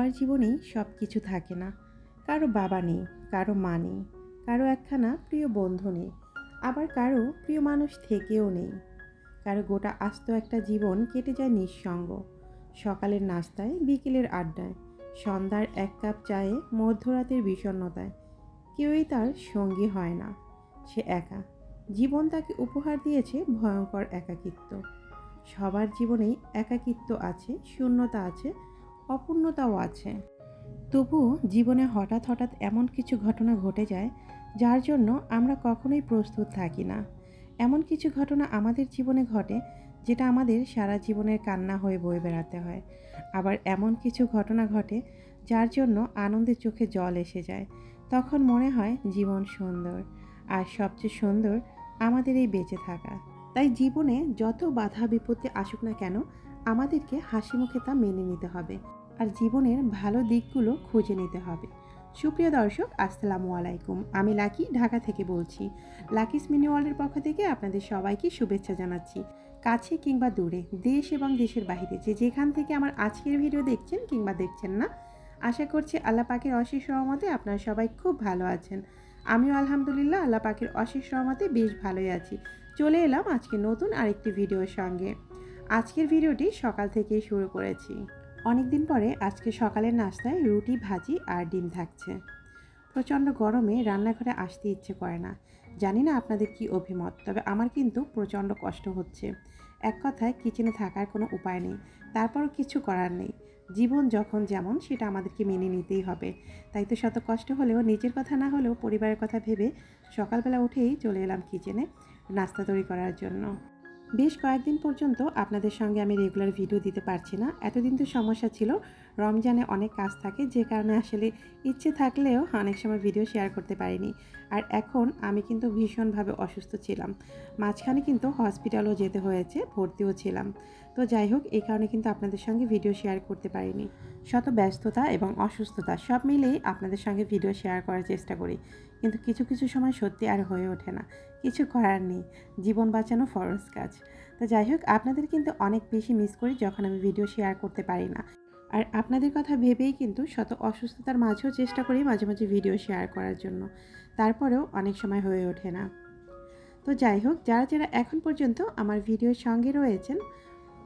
সবার জীবনেই সব কিছু থাকে না। কারও বাবা নেই, কারও মা নেই, কারও একখানা প্রিয় বন্ধু নেই, আবার কারও প্রিয় মানুষ থেকেও নেই। কারও গোটা আস্ত একটা জীবন কেটে যায় নিঃসঙ্গ। সকালের নাস্তায়, বিকেলের আড্ডায়, সন্ধ্যার এক কাপ চায়ে, মধ্যরাতের বিষণ্ণতায়। কেউই তার সঙ্গী হয় না। সে একা। জীবন তাকে উপহার দিয়েছে ভয়ঙ্কর একাকিত্ব। সবার জীবনেই একাকিত্ব আছে, শূন্যতা আছে অপূর্ণতাও আছে। তবুও জীবনে হঠাৎ হঠাৎ এমন কিছু ঘটনা ঘটে যায়, যার জন্য আমরা কখনোই প্রস্তুত থাকি না। এমন কিছু ঘটনা আমাদের জীবনে ঘটে, যেটা আমাদের সারা জীবনের কান্না হয়ে বয়ে বেড়াতে হয়। আবার এমন কিছু ঘটনা ঘটে, যার জন্য আনন্দের চোখে জল এসে যায়। তখন মনে হয় জীবন সুন্দর, আর সবচেয়ে সুন্দর আমাদের এই বেঁচে থাকা। তাই জীবনে যত বাধা বিপত্তি আসুক না কেন, আমাদেরকে হাসি মুখে তা মেনে নিতে হবে। আর জীবনের ভালো দিকগুলো খুঁজে নিতে হবে। সুপ্রিয় দর্শক, আসসালামু আলাইকুম। আমি লাকি, ঢাকা থেকে বলছি। লাকিস মিনি ওয়ার্ল্ডের পক্ষ থেকে আপনাদের সবাইকে শুভেচ্ছা জানাচ্ছি। কাছে কিংবা দূরে, দেশ এবং দেশের বাইরে যে যেখান থেকে আমার আজকের ভিডিও দেখছেন কিংবা দেখছেন না, আশা করছি আল্লাহ পাকের অশেষ সহমতে আপনারা সবাই খুব ভালো আছেন। আমিও আলহামদুলিল্লাহ আল্লাহ পাকের অশেষ সহমতে বেশ ভালোই আছি। চলে এলাম আজকে নতুন আরেকটি ভিডিওর সঙ্গে। আজকের ভিডিওটি সকাল থেকেই শুরু করেছি। অনেক দিন পরে আজকে সকালের নাস্তায় রুটি, ভাজি আর ডিম থাকছে। প্রচণ্ড গরমে রান্নাঘরে আসতে ইচ্ছে করে না। জানি না আপনাদের কি অভিমত, তবে আমার কিন্তু প্রচণ্ড কষ্ট হচ্ছে। এক কথায়, কিচেনে থাকার কোনো উপায় নেই, তারপরও কিছু করার নেই। জীবন যখন যেমন, সেটা আমাদেরকে মেনে নিতেই হবে। তাই তো শত কষ্ট হলেও, নিজের কথা না হলেও পরিবারের কথা ভেবে সকালবেলা উঠেই চলে এলাম কিচেনে নাস্তা তৈরি করার জন্য। বেশ কয়েকদিন পর্যন্ত আপনাদের সঙ্গে আমি রেগুলার ভিডিও দিতে পারছি না। এতদিন তো সমস্যা ছিল। রমজানে অনেক কাজ থাকে, যে কারণে আসলে ইচ্ছে থাকলেও অনেক সময় ভিডিও শেয়ার করতে পারিনি। আর এখন আমি কিন্তু ভীষণভাবে অসুস্থ ছিলাম। মাঝখানে কিন্তু হসপিটালও যেতে হয়েছে, ভর্তিও ছিলাম। তো যাই হোক, এই কারণে কিন্তু আপনাদের সঙ্গে ভিডিও শেয়ার করতে পারিনি। শত ব্যস্ততা এবং অসুস্থতা সব মিলেই আপনাদের সঙ্গে ভিডিও শেয়ার করার চেষ্টা করি। কিন্তু কিছু কিছু সময় সত্যি আর হয়ে ওঠে না। কিছু করার নেই। জীবন বাঁচানো ফরজ কাজ। তো যাই হোক, আপনাদের কিন্তু অনেক বেশি মিস করি যখন আমি ভিডিও শেয়ার করতে পারি না। আর আপনাদের কথা ভেবেই কিন্তু শত অসুস্থতার মাঝেও চেষ্টা করি মাঝে মাঝে ভিডিও শেয়ার করার জন্য। তারপরেও অনেক সময় হয়ে ওঠে না। তো যাই হোক, যারা যারা এখন পর্যন্ত আমার ভিডিওর সঙ্গে রয়েছেন,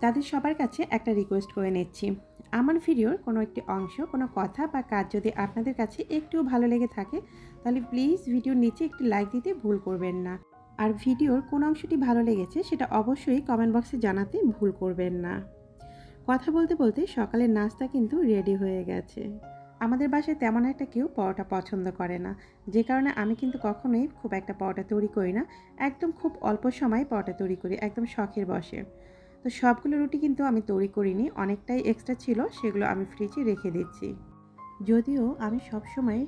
তাদের সবার কাছে একটা রিকোয়েস্ট করে নিচ্ছি। আমার ভিডিওর কোনো একটি অংশ, কোনো কথা বা কাজ যদি আপনাদের কাছে একটু ভালো লেগে থাকে, তাহলে প্লিজ ভিডিওর নিচে একটি লাইক দিতে ভুল করবেন না। আর ভিডিওর কোন অংশটি ভালো লেগেছে, সেটা অবশ্যই কমেন্ট বক্সে জানাতে ভুল করবেন না। কথা বলতে বলতে সকালের নাস্তা কিন্তু রেডি হয়ে গেছে। আমাদের বাসায় তেমন একটা কেউ পরোটা পছন্দ করে না। যে কারণে আমি কিন্তু কখনোই খুব একটা পরোটা তৈরি করি না। একদম খুব অল্প সময় পরোটা তৈরি করি, একদম শখের বসে। তো সবগুলো রুটি কিন্তু আমি তৈরি করিনি, অনেকটাই এক্সট্রা ছিল, সেগুলো আমি ফ্রিজে রেখে দিচ্ছি। যদিও আমি সবসময়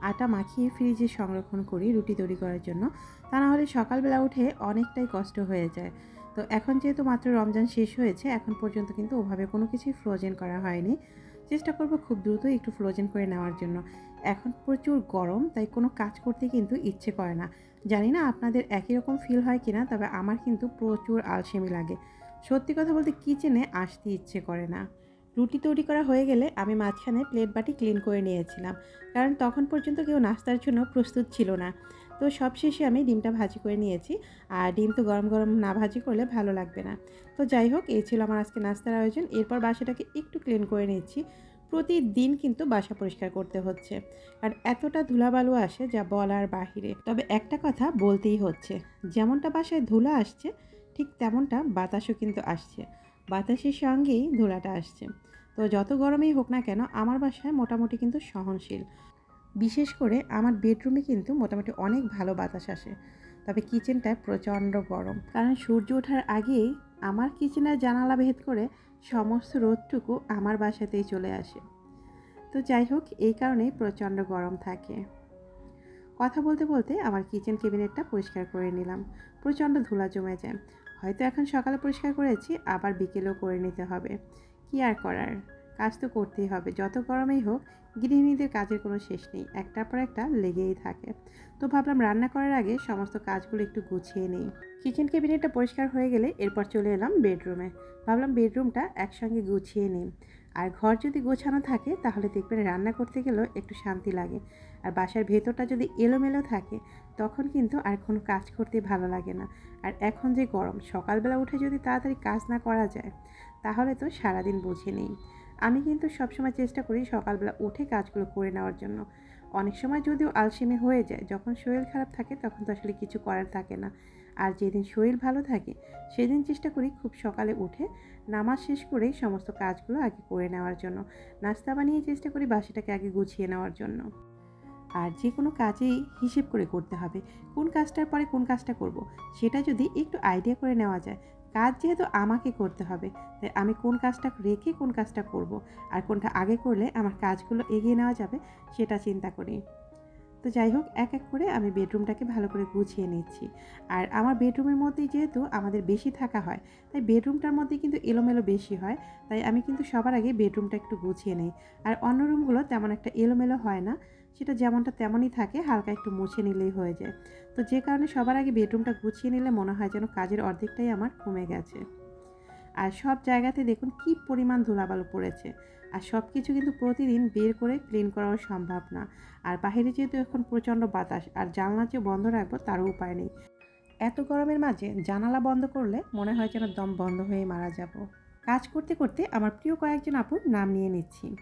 আটা মাখিয়ে ফ্রিজে সংরক্ষণ করি রুটি তৈরি করার জন্য। তা না হলে সকালবেলা উঠে অনেকটাই কষ্ট হয়ে যায়। তো এখন যেহেতু মাত্র রমজান শেষ হয়েছে, এখন পর্যন্ত কিন্তু ওভাবে কোনো কিছুই ফ্রোজেন করা হয়নি। চেষ্টা করব খুব দ্রুত একটু ফ্রোজেন করে নেওয়ার জন্য। এখন প্রচুর গরম, তাই কোনো কাজ করতে কিন্তু ইচ্ছে করে না। জানি না আপনাদের একই রকম ফিল হয় কিনা, তবে আমার কিন্তু প্রচুর আলসেমি লাগে। সত্যি কথা বলতে কিচেনে আসতে ইচ্ছে করে না। রুটি তৈরি করা হয়ে গেলে আমি মাঝখানে প্লেট বাটি ক্লিন করে নিয়েছিলাম, কারণ তখন পর্যন্ত কেউ নাস্তার জন্য প্রস্তুত ছিল না। তো সবশেষে আমি ডিমটা ভাজি করে নিয়েছি। আর ডিম তো গরম গরম না ভাজি করলে ভালো লাগবে না। তো যাই হোক, এই ছিল আমার আজকে নাস্তার আয়োজন। এরপর বাসাটাকে একটু ক্লিন করে নিচ্ছি। প্রতিদিন কিন্তু বাসা পরিষ্কার করতে হচ্ছে। আর এতটা ধুলাবালু আসে যা বলার বাহিরে। তবে একটা কথা বলতেই হচ্ছে, যেমনটা বাসায় ধুলা আসছে, ঠিক তেমনটা বাতাসও কিন্তু আসছে। বাতাসের সঙ্গেই ধুলাটা আসছে। তো যত গরমেই হোক না কেন, আমার বাসায় মোটামুটি কিন্তু সহনশীল। বিশেষ করে আমার বেডরুমে কিন্তু মোটামুটি অনেক ভালো বাতাস আসে। তবে কিচেনটায় প্রচণ্ড গরম। কারণ সূর্য ওঠার আগেই আমার কিচেনের জানালা ভেদ করে সমস্ত রোদটুকু আমার বাসাতেই চলে আসে। তো যাই হোক, এই কারণেই প্রচণ্ড গরম থাকে। কথা বলতে বলতে আমার কিচেন ক্যাবিনেটটা পরিষ্কার করে নিলাম। প্রচণ্ড ধুলা জমে যায়। হয়তো এখন সকালে পরিষ্কার করেছি, আবার বিকেলেও করে নিতে হবে। কি আর করার? কাজ তো করতেই হবে। যত গরমেই হোক, গৃহিণীদের কাজের কোনো শেষ নেই। একটার পর একটা লেগেই থাকে। তো ভাবলাম রান্না করার আগে সমস্ত কাজগুলো একটু গুছিয়ে নিই। কিচেন ক্যাবিনেটটা পরিষ্কার হয়ে গেলে এরপর চলে এলাম বেডরুমে ভাবলাম বেডরুমটা একসঙ্গে গুছিয়ে নিই। আর ঘর যদি গোছানো থাকে, তাহলে দেখবেন রান্না করতে গেলেও একটু শান্তি লাগে। আর বাসার ভেতরটা যদি এলোমেলো থাকে, তখন কিন্তু আর কোনো কাজ করতে ভালো লাগে না। আর এখন যে গরম, সকালবেলা উঠে যদি তাড়াতাড়ি কাজ না করা যায়, তাহলে তো সারাদিন বুঝে নেই। আমি কিন্তু সবসময় চেষ্টা করি সকালবেলা উঠে কাজগুলো করে নেওয়ার জন্য। অনেক সময় যদিও আলসেমি হয়ে যায়, যখন শরীর খারাপ থাকে তখন তো আসলে কিছু করার থাকে না। আর যেদিন শরীর ভালো থাকে, সেদিন চেষ্টা করি খুব সকালে উঠে নামাজ শেষ করেই সমস্ত কাজগুলো আগে করে নেওয়ার জন্য। নাস্তা বানিয়ে চেষ্টা করি বাসাটাকে আগে গুছিয়ে নেওয়ার জন্য। আর যে কোনো কাজেই হিসেব করে করতে হবে। কোন কাজটার পরে কোন কাজটা করব। সেটা যদি একটু আইডিয়া করে নেওয়া যায় কাজ যেহেতু আমাকে করতে হবে, তাই আমি কোন কাজটা রেখে কোন কাজটা করব। আর কোনটা আগে করলে আমার কাজগুলো এগিয়ে নেওয়া যাবে সেটা চিন্তা করি তো যাই হোক, এক এক করে আমি বেডরুমটাকে ভালো করে গুছিয়ে নিচ্ছি আর আমার বেডরুমের মধ্যেই যেহেতু আমাদের বেশি থাকা হয়, তাই বেডরুমটার মধ্যে কিন্তু এলোমেলো বেশি হয়, তাই আমি কিন্তু সবার আগে বেডরুমটা একটু গুছিয়ে নিই আর অন্য রুমগুলো তেমন একটা এলোমেলো হয় না সেটা যেমনটা তেমনই থাকে, হালকা একটু মুছে নিলেই হয়ে যায়। তো যে কারণে সবার আগে বেডরুমটা গুছিয়ে নিলে মনে হয় যেন কাজের অর্ধেকটাই আমার কমে গেছে। আর সব জায়গাতে দেখুন কি পরিমাণ ধুলাবালু পড়েছে। আর সব কিছু কিন্তু প্রতিদিন বের করে ক্লিন করাও সম্ভব না। আর বাইরে যেহেতু এখন প্রচণ্ড বাতাস, আর জানলা যে বন্ধ রাখব তারও উপায় নেই। এত গরমের মাঝে জানালা বন্ধ করলে মনে হয় যেন দম বন্ধ হয়ে মারা যাব। কাজ করতে করতে আমার প্রিয় কয়েকজন আপুর নাম নিয়ে নিচ্ছি।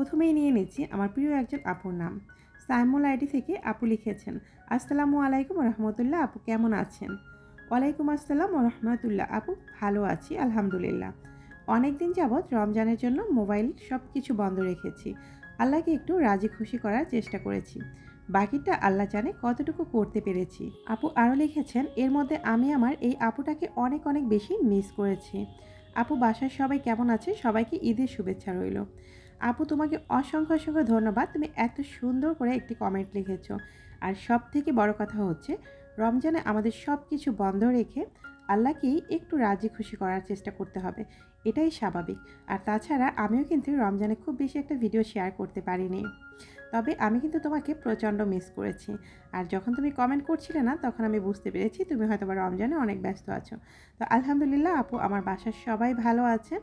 প্রথমেই নিয়ে নিচ্ছি আমার প্রিয় একজন আপুর নাম। সাইমুল আইডি থেকে আপু লিখেছেন, আসসালামু আলাইকুম রহমতুল্লাহ আপু, কেমন আছেন? ওয়ালাইকুম আসসালাম রহমতুল্লাহ আপু, ভালো আছি, আলহামদুলিল্লাহ। অনেক দিন যাবৎ রমজানের জন্য মোবাইল সব কিছু বন্ধ রেখেছি। আল্লাহকে একটু রাজি খুশি করার চেষ্টা করেছি। বাকিটা আল্লাহ জানে কতটুকু করতে পেরেছি। আপু আরও লিখেছেন, এর মধ্যে আমি আমার এই আপুটাকে অনেক অনেক বেশি মিস করেছি। আপু বাসার সবাই কেমন আছে? সবাইকে ঈদের শুভেচ্ছা রইল। আপু তোমাকে অসংখ্য অসংখ্য ধন্যবাদ, তুমি এত সুন্দর করে একটি কমেন্ট লিখেছো। আর সব থেকে বড় কথা হচ্ছে, রমজানে আমাদের সব কিছু বন্ধ রেখে আল্লাহকেই একটু রাজি খুশি করার চেষ্টা করতে হবে, এটাই স্বাভাবিক। আর তাছাড়া আমিও কিন্তু রমজানে খুব বেশি একটা ভিডিও শেয়ার করতে পারিনি। তবে আমি কিন্তু তোমাকে প্রচণ্ড মিস করেছি। আর যখন তুমি কমেন্ট করছিলে না, তখন আমি বুঝতে পেরেছি তুমি হয়তো বা রমজানে অনেক ব্যস্ত আছো। তো আলহামদুলিল্লাহ আপু, আমার বাসার সবাই ভালো আছে।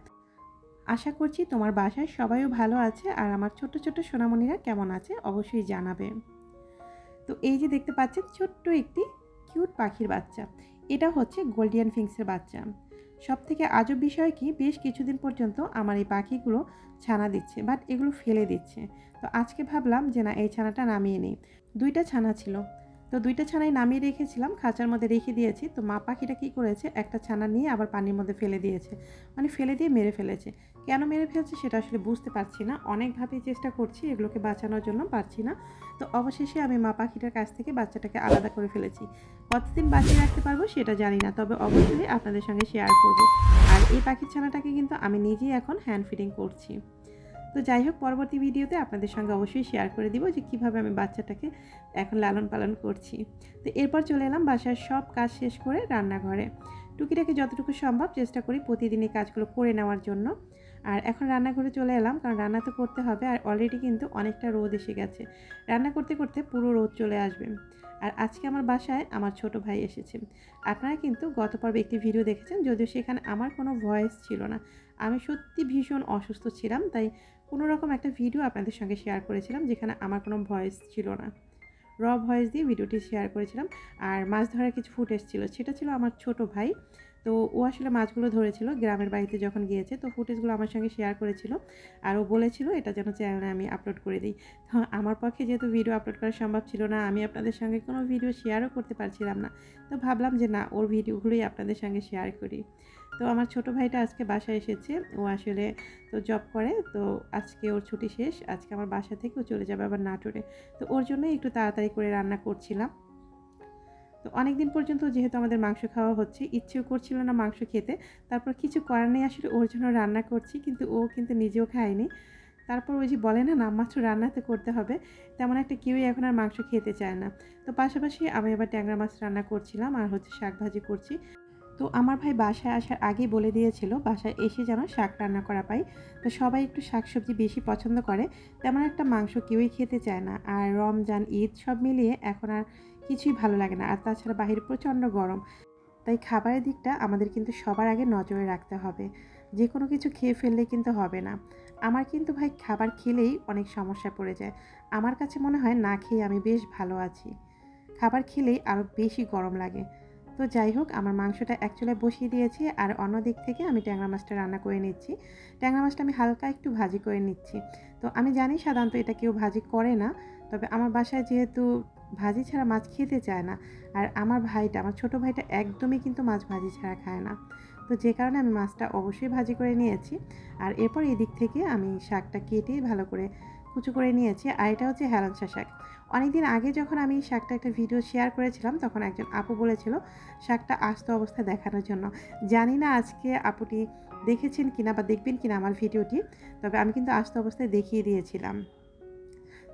আশা করছি তোমার বাসায় সবাইও ভালো আছে আর আমার ছোট ছোট সোনামণিরা কেমন আছে অবশ্যই জানাবে। তো এই যে দেখতে পাচ্ছেন ছোট্ট একটি কিউট পাখির বাচ্চা। এটা হচ্ছে গোল্ডিয়ান ফিংসের বাচ্চা। সব থেকে আজব বিষয় কি, বেশ কিছুদিন পর্যন্ত আমার এই পাখিগুলো ছানা দিচ্ছে বাট এগুলো ফেলে দিচ্ছে। তো আজকে ভাবলাম যে না, এই ছানাটা নামিয়ে নিই। দুইটা ছানা ছিল। তো দুইটা ছানাই নামিয়ে রেখেছিলাম, খাঁচার মধ্যে রেখে দিয়েছি। তো মা পাখিটা কী করেছে, একটা ছানা নিয়ে আবার পানির মধ্যে ফেলে দিয়েছে। মানে ফেলে দিয়ে মেরে ফেলেছে। কেন মেরে ফেলছে সেটা আসলে বুঝতে পারছি না। অনেকভাবেই চেষ্টা করছি এগুলোকে বাঁচানোর জন্য, পারছি না। তো অবশেষে আমি মা পাখিটার কাছ থেকে বাচ্চাটাকে আলাদা করে ফেলেছি। কতদিন বাঁচিয়ে রাখতে পারব সেটা জানি না, তবে অবশ্যই আপনাদের সঙ্গে শেয়ার করব। আর এই পাখির ছানাটাকে কিন্তু আমি নিজেই এখন হ্যান্ড ফিডিং করছি। তো যাই হোক, পরবর্তী ভিডিওতে আপনাদের সঙ্গে অবশ্যই শেয়ার করে দিব যে কীভাবে আমি বাচ্চাটাকে এখন লালন পালন করছি। তো এরপর চলে এলাম বাসার সব কাজ শেষ করে রান্নাঘরে। টুকিটাকে যতটুকু সম্ভব চেষ্টা করি প্রতিদিন এই কাজগুলো করে নেওয়ার জন্য। আর এখন রান্নাঘরে চলে এলাম, কারণ রান্না তো করতে হবে আর অলরেডি কিন্তু অনেকটা রোদ এসে গেছে। রান্না করতে করতে পুরো রোদ চলে আসবে। আর আজকে আমার বাসায় আমার ছোট ভাই এসেছে। আপনারা কিন্তু গত পর্বে একটি ভিডিও দেখেছেন, যদিও সেখানে আমার কোনো ভয়েস ছিল না। আমি সত্যি ভীষণ অসুস্থ ছিলাম, তাই কোনো রকম একটা ভিডিও আপনাদের সঙ্গে শেয়ার করেছিলাম, যেখানে আমার কোনো ভয়েস ছিল না। র ভয়েস দিয়ে ভিডিওটি শেয়ার করেছিলাম। আর মাছ ধরার কিছু ফুটেজ ছিল, সেটা ছিল আমার ছোট ভাই। তো ও আসলে মাছগুলো ধরেছিল গ্রামের বাড়িতে যখন গিয়েছে, তো ফুটেজগুলো আমার সঙ্গে শেয়ার করেছিল। আর ও বলেছিল, এটা যেন চ্যানেলে আমি আপলোড করে দিই। তো আমার পক্ষে যেহেতু ভিডিও আপলোড করা সম্ভব ছিল না, আমি আপনাদের সঙ্গে কোনো ভিডিও শেয়ারও করতে পারছিলাম না। তো ভাবলাম যে, না, ওর ভিডিওগুলোই আপনাদের সঙ্গে শেয়ার করি। তো আমার ছোট ভাইটা আজকে বাসায় এসেছে, ও আসলে তো জব করে, তো আজকে ওর ছুটি শেষ, আজকে আমার বাসা থেকে ও চলে যাবে আবার নাটোরে। তো ওর জন্যই একটু তাড়াতাড়ি করে রান্না করছিলাম। তো অনেক দিন পর্যন্ত যেহেতু আমাদের মাংস খাওয়া হচ্ছে, ইচ্ছেও করছিল না মাংস খেতে। তারপর কিছু করার নেই, আসলে ওর জন্য রান্না করছি, কিন্তু ও কিন্তু নিজেও খায়নি। তারপর ওই যে বলে না নামমাত্র রান্নাতে করতে হবে, তেমন একটা কেউই এখন আর মাংস খেতে চায় না। তো পাশাপাশি আমি আবার ট্যাংরা মাছ রান্না করছিলাম আর হচ্ছে শাক ভাজি করছি। তো আমার ভাই বাসায় আসার আগেই বলে দিয়েছিল, বাসায় এসে যেন শাক রান্না করা পাই। তো সবাই একটু শাকসবজি বেশি পছন্দ করে, তেমন একটা মাংস কেউই খেতে চায় না। আর রমজান, ঈদ সব মিলিয়ে এখন আর কিছুই ভালো লাগে না। আর তাছাড়া বাহিরে প্রচণ্ড গরম। তাই খাবারের দিকটা আমাদের কিন্তু সবার আগে নজরে রাখতে হবে। যে কোনো কিছু খেয়ে ফেললে কিন্তু হবে না। আমার কিন্তু ভাই খাবার খেলেই অনেক সমস্যা পড়ে যায়। আমার কাছে মনে হয় না খেয়ে আমি বেশ ভালো আছি। খাবার খেলেই আরও বেশি গরম লাগে। তো যাই হোক, আমার মাংসটা অ্যাকচুয়ালি বসিয়ে দিয়েছি আর অন্য দিক থেকে আমি ট্যাংরা মাছটা রান্না করে নিচ্ছি। ট্যাংরা মাছটা আমি হালকা একটু ভাজি করে নিচ্ছি। তো আমি জানি সাধারণত এটা কেউ ভাজি করে না। তবে আমার বাসায় যেহেতু ভাজি ছাড়া মাছ খেতে চায় না। আর আমার ভাইটা, আমার ছোট ভাইটা একদমই কিন্তু মাছ ভাজি ছাড়া খায় না। তো যে কারণে আমি মাছটা অবশ্যই ভাজি করে নিয়েছি। আর এরপর এদিক থেকে আমি শাকটা কেটে ভালো করে কুচু করে নিয়েছি। আর এটা হচ্ছে হেলাঞ্চা শাক। অনেকদিন আগে যখন আমি শাকটা একটা ভিডিও শেয়ার করেছিলাম, তখন একজন আপু বলেছিল শাকটা আস্ত অবস্থায় দেখানোর জন্য। জানি না আজকে আপুটি দেখেছেন কিনা বা দেখবেন কিনা আমার ভিডিওটি, তবে আমি কিন্তু আস্ত অবস্থায় দেখিয়ে দিয়েছিলাম।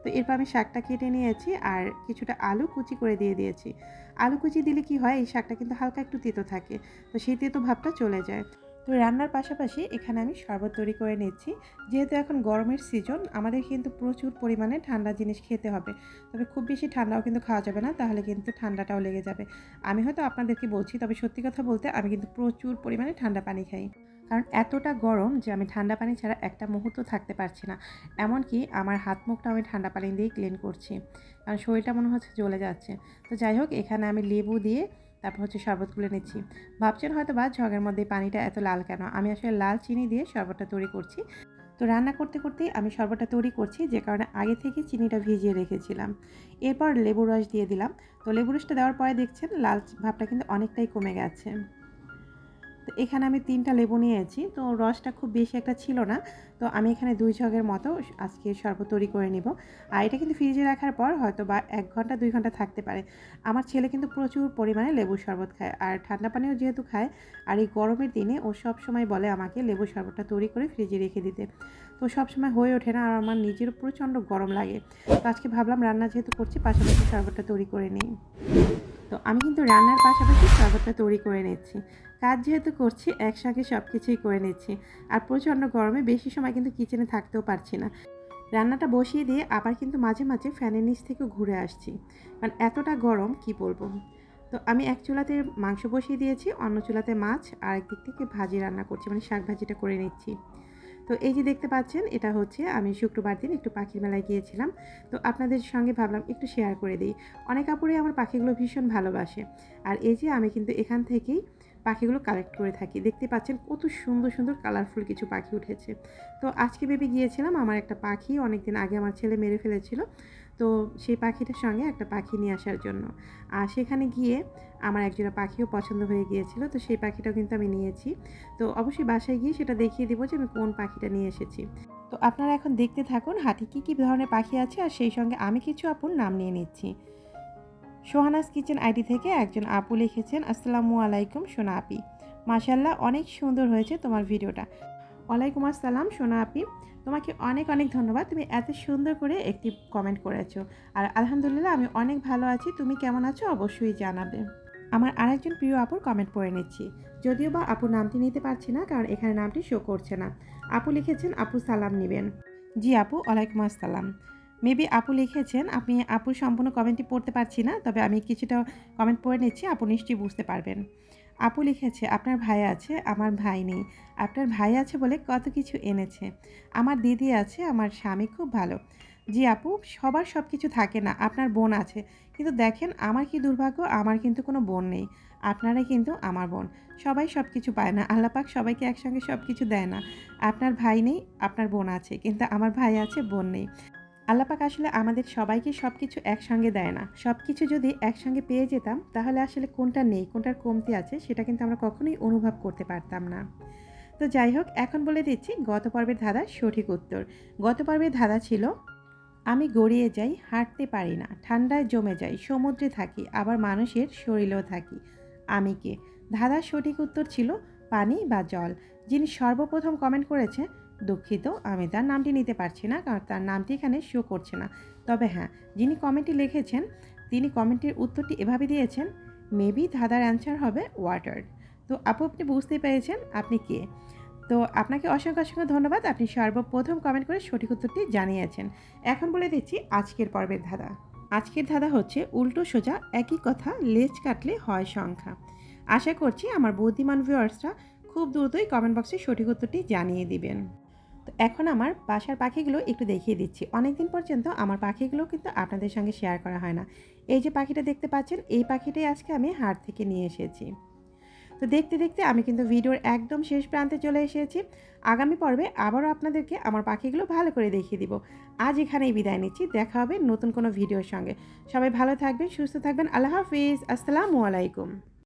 তো এরপর আমি শাকটা কেটে নিয়েছি আর কিছুটা আলু কুচি করে দিয়ে দিয়েছি। আলু কুচি দিলে কি হয়, এই শাকটা কিন্তু হালকা একটু তেতো থাকে, তো সেই তেতো ভাবটা চলে যায়। তো রান্নার পাশাপাশি এখানে আমি শরবত তৈরি করে নিচ্ছি। যেহেতু এখন গরমের সিজন আমাদের কিন্তু প্রচুর পরিমাণে ঠান্ডা জিনিস খেতে হবে। তবে খুব বেশি ঠান্ডাও কিন্তু খাওয়া যাবে না, তাহলে কিন্তু ঠান্ডাটাও লেগে যাবে। আমি হয়তো আপনাদেরকে বলছি, তবে সত্যি কথা বলতে আমি কিন্তু প্রচুর পরিমাণে ঠান্ডা পানি খাই। কারণ এতটা গরম যে আমি ঠান্ডা পানি ছাড়া একটা মুহূর্ত থাকতে পারছি না। এমনকি আমার হাত মুখটা আমি ঠান্ডা পানি দিয়েই ক্লিন করছি। কারণ শরীরটা মনে হচ্ছে জ্বলে যাচ্ছে। তো যাই হোক, এখানে আমি লেবু দিয়ে তারপর হচ্ছে শরবত তুলে নিচ্ছি। ভাবছেন হয়তো বা ঝগের মধ্যে পানিটা এত লাল কেন? আমি আসলে লাল চিনি দিয়ে শরবতটা তৈরি করছি। তো রান্না করতে করতেই আমি শরবতটা তৈরি করছি, যে কারণে আগে থেকে চিনিটা ভিজিয়ে রেখেছিলাম। এরপর লেবু রস দিয়ে দিলাম। তো লেবু রসটা দেওয়ার পরে দেখছেন লাল ভাবটা কিন্তু অনেকটাই কমে গেছে। তো এখানে আমি তিনটা লেবু নিয়েছি। তো রসটা খুব বেশি একটা ছিল না। তো আমি এখানে দুই ঝগের মতো আজকে শরবত তৈরি করে নিব। আর এটা কিন্তু ফ্রিজে রাখার পর হয়তো বা এক ঘণ্টা, দুই ঘণ্টা থাকতে পারে। আমার ছেলে কিন্তু প্রচুর পরিমাণে লেবুর শরবত খায়। আর ঠান্ডা পানিও যেহেতু খায়, আর এই গরমের দিনে ও সব সময় বলে আমাকে লেবুর শরবতটা তৈরি করে ফ্রিজে রেখে দিতে। তো সব সময় হয়ে ওঠে না, আর আমার নিজেরও প্রচণ্ড গরম লাগে। তো আজকে ভাবলাম রান্না যেহেতু করছি, পাশাপাশি শরবতটা তৈরি করে নিই। তো আমি কিন্তু রান্নার পাশাপাশি শরবতটা তৈরি করে নিচ্ছি। কাজ যেহেতু করছি, একসঙ্গে সব কিছুই করে নিচ্ছি। আর প্রচণ্ড গরমে বেশি সময় কিন্তু কিচেনে থাকতেও পারছি না। রান্নাটা বসিয়ে দিয়ে আবার কিন্তু মাঝে মাঝে ফ্যানের নিচ থেকেও ঘুরে আসছি। কারণ এতটা গরম, কি বলব? তো আমি এক চুলাতে মাংস বসিয়ে দিয়েছি, অন্য চুলাতে মাছ, আর একদিক থেকে ভাজি রান্না করছি মানে শাক ভাজিটা করে নিচ্ছি। তো এই যে দেখতে পাচ্ছেন, এটা হচ্ছে আমি শুক্রবার দিন একটু পাখির মেলায় গিয়েছিলাম। তো আপনাদের সঙ্গে ভাবলাম একটু শেয়ার করে দিই। অনেক আপুরে আমার পাখিগুলো ভীষণ ভালোবাসে। আর এই যে আমি কিন্তু এখান থেকেই পাখিগুলো কালেক্ট করে থাকি। দেখতে পাচ্ছেন কত সুন্দর সুন্দর কালারফুল কিছু পাখি উঠেছে। তো আজকে ভেবে গিয়েছিলাম আমার একটা পাখি অনেক দিন আগে আমার ছেলে মেরে ফেলেছিল। তো সেই পাখিটার সঙ্গে একটা পাখি নিয়ে আসার জন্য। আর সেখানে গিয়ে আমার একজোড়া পাখিও পছন্দ হয়ে গিয়েছিল, তো সেই পাখিটাও কিন্তু আমি নিয়েছি। তো অবশ্যই বাসায় গিয়ে সেটা দেখিয়ে দেবো যে আমি কোন পাখিটা নিয়ে এসেছি। তো আপনারা এখন দেখতে থাকুন হাতে কী কী ধরনের পাখি আছে, আর সেই সঙ্গে আমি কিছু আপুর নাম নিয়ে নিচ্ছি। সোহানাস কিচেন আইডি থেকে একজন আপু লিখেছেন, আসসালামু আলাইকুম সোনা আপি। মাশাল্লাহ অনেক সুন্দর হয়েছে তোমার ভিডিওটা। ওয়ালাইকুম আসসালাম সোনা আপি। তোমাকে অনেক অনেক ধন্যবাদ, তুমি এত সুন্দর করে একটি কমেন্ট করেছ। আর আলহামদুলিল্লাহ, আমি অনেক ভালো আছি। তুমি কেমন আছো অবশ্যই জানাবে। আমার আরেকজন প্রিয় আপুর কমেন্ট পড়ে নিচ্ছি। যদিও বা আপুর নামটি নিতে পারছি না, কারণ এখানে নামটি শো করছে না। আপু লিখেছেন, আপু সালাম নেবেন। জি আপু, ওয়ালাইকুম আসসালাম। মেবি আপু লিখেছেন আমি আপুর সম্পূর্ণ কমেন্টটি পড়তে পারছি না, তবে আমি কিছুটা কমেন্ট পড়ে নিচ্ছি, আপু নিশ্চয়ই বুঝতে পারবেন। আপু লিখেছে, আপনার ভাই আছে, আমার ভাই নেই। আপনার ভাই আছে বলে কত কিছু এনেছে। আমার দিদি আছে, আমার স্বামী খুব ভালো। জি আপু, সবার সব কিছু থাকে না, আপনার বোন আছে। কিন্তু দেখেন, আমার কি দুর্ভাগ্য, আমার কিন্তু কোনো বোন নেই। আপনারাই কিন্তু আমার বোন। সবাই সব কিছু পায় না আল্লাপাক সবাইকে একসঙ্গে সব কিছু দেয় না। আপনার ভাই নেই, আপনার বোন আছে, কিন্তু আমার ভাই আছে, বোন নেই। আল্লাপাক আসলে আমাদের সবাইকে সব কিছু একসঙ্গে দেয় না। সব কিছু যদি একসঙ্গে পেয়ে যেতাম, তাহলে আসলে কোনটা নেই, কোনটার কমতি আছে, সেটা কিন্তু আমরা কখনোই অনুভব করতে পারতাম না। তো যাই হোক, এখন বলে দিচ্ছি, গত পর্বের ধাঁধার সঠিক উত্তর। গত পর্বের ধাঁধা ছিল, আমি গড়িয়ে যাই, হাঁটতে পারি না, ঠান্ডায় জমে যাই, সমুদ্রে থাকি, আবার মানুষের শরীরেও থাকি। আমি কে? ধাঁধার সঠিক উত্তর ছিল, পানি বা জল। যিনি সর্বপ্রথম কমেন্ট করেছে দুঃখিত, আমি তার নামটি নিতে পারছি না, কারণ তার নামটি এখানে শো করছে না। তবে হ্যাঁ যিনি কমেন্টটি লিখেছেন, তিনি কমেন্টের উত্তরটি এভাবে দিয়েছেন মেবি ধাঁধার অ্যান্সার হবে ওয়াটার তো আপু, আপনি বুঝতেই পেরেছেন, আপনি কে? তো আপনাকে অসংখ্য অসংখ্য ধন্যবাদ, আপনি সর্বপ্রথম কমেন্ট করে সঠিক উত্তরটি জানিয়েছেন। এখন বলে দিচ্ছি আজকের পর্বের ধাঁধা। আজকের ধাঁধা হচ্ছে, উল্টো সোজা একই কথা, লেজ কাটলে হয় সংখ্যা। আশা করছি আমার বুদ্ধিমান ভিউয়ার্সরা খুব দ্রুতই কমেন্ট বক্সে সঠিক উত্তরটি জানিয়ে দিবেন। তো এখন আমার বাসার পাখিগুলো একটু দেখিয়ে দিচ্ছি। অনেকদিন পর্যন্ত আমার পাখিগুলো কিন্তু আপনাদের সঙ্গে শেয়ার করা হয় না। এই যে পাখিটা দেখতে পাচ্ছেন, এই পাখিটাই আজকে আমি হাট থেকে নিয়ে এসেছি। তো দেখতে দেখতে আমি কিন্তু ভিডিওর একদম শেষ প্রান্তে চলে এসেছি। আগামী পর্বে আবারও আপনাদেরকে আমার পাখিগুলো ভালো করে দেখিয়ে দিব। আজ এখানেই বিদায় নিচ্ছি। দেখা হবে নতুন কোনো ভিডিওর সঙ্গে। সবাই ভালো থাকবেন, সুস্থ থাকবেন। আল্লাহ হাফিজ। আসসালামু আলাইকুম।